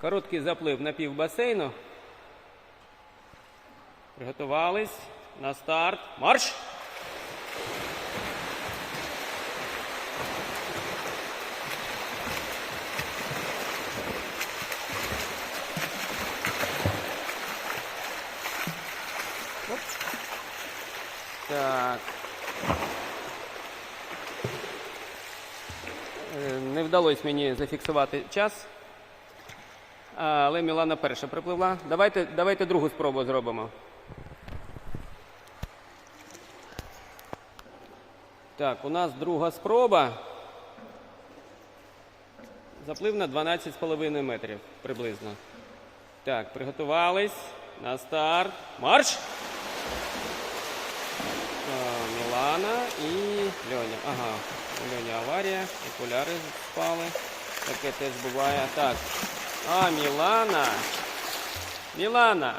Короткий заплив на пів басейну. Приготувались. На старт. Марш! Так. Е, Не вдалося мені зафіксувати час. Але Мілана перша припливла. Давайте, давайте другу спробу зробимо. Так, у нас друга спроба. Заплив на 12,5 метрів приблизно. Так, приготувались. На старт. Марш! Мілана і Льоня. Ага, у Льоні аварія, окуляри спали. Таке теж буває. Так. А, Мілана. Мілана.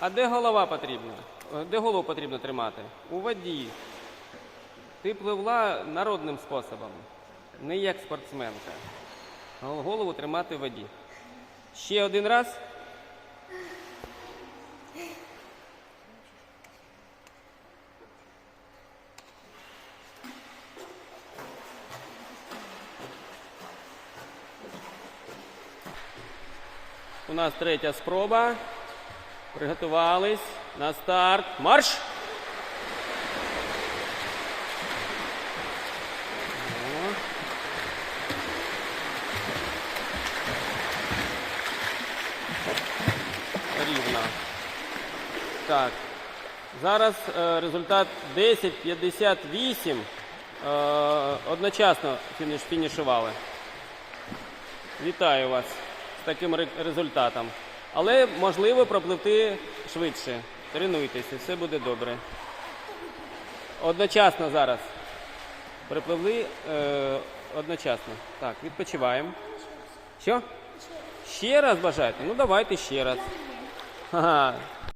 А де голова потрібна? Е, Де голову потрібно тримати? У воді. Ти пливла народним способом, не як спортсменка. Голову тримати в воді. Ще один раз. У нас третя спроба. Приготувались. На старт. Марш! Рівно. Так. Зараз е, результат 10.58. Е, одночасно фініш, фінішували. Вітаю вас таким результатом. Але можливо пропливти швидше. Тренуйтеся, все буде добре. Одночасно зараз. Припливли е, одночасно. Так, відпочиваємо. Що? Ще раз бажаєте? Ну давайте ще раз. Ага.